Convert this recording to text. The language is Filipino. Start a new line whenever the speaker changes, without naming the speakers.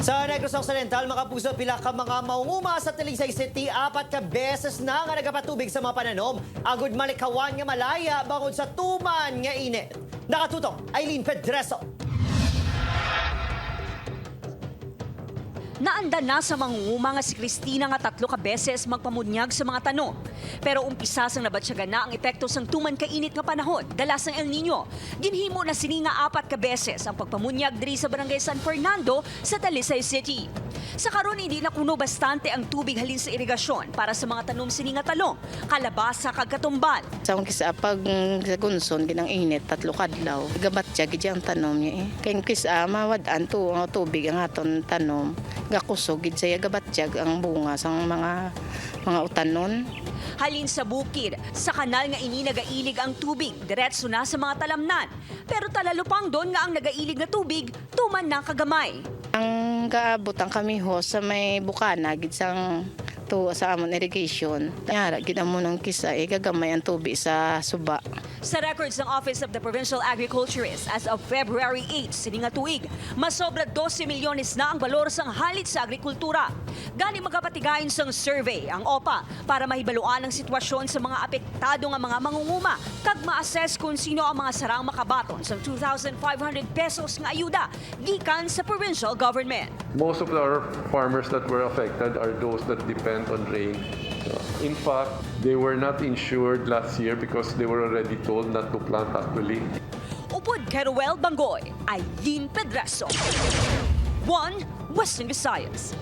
Sa Negros Occidental, mga puso, pila ka mga maunguma sa Talisay City, apat ka beses na nga nagapatubig sa mga pananom. Agud malikawan nga malaya bangod sa tuman nga init. Nakatutok, Eileen Pedreso.
Naanda na sa mangunguma nga si Christina nga tatlo ka beses magpamunyag sa mga tanong. Pero umpisa sang nabatsyaga na ang epekto sang tuman kainit nga panahon, dalas ng El Nino. Ginhimo na sini nga apat ka beses ang pagpamunyag diri sa Barangay San Fernando sa Talisay City. Sa karon hindi na kuno bastante ang tubig halin sa irigasyon para sa mga tanom sini nga talong, kalabasa kag katumbal.
Sa kisa pag sa gunson ginang init tatlo kadlaw. Gabat siya gid ang tanom niya eh. Kay kisa mawadaan to ang tubig ang aton tanom. Gakusog gid siya gabat siya ang bunga sang mga mga utanon.
Halin sa bukid, sa kanal nga ini nagailig ang tubig, diretso na sa mga talamnan. Pero talalupang doon nga ang nagailig na tubig, tuman na kagamay.
Ang gaabot ang kami ho sa may bukana gid sang to sa amon irrigation. Yara gid amo ng kisa eh gagamay ang tubig sa suba.
Sa records ng Office of the Provincial Agriculturist as of February 8, sininga tuig, masobra 12 milyones na ang balor sang halit sa agrikultura. Gani magapatigayon sang survey ang OPA para mahibaluan ang sitwasyon sa mga apektado nga mga mangunguma kag ma-assess kung sino ang mga sarang makabaton sa 2,500 pesos nga ayuda gikan sa provincial government.
Most of our farmers that were affected are those that depend on rain. In fact, they were not insured last year because they were already told not to plant actually.
Upod kay Ruel Bangoy, Eileen Pedraso. One, Western Visayas.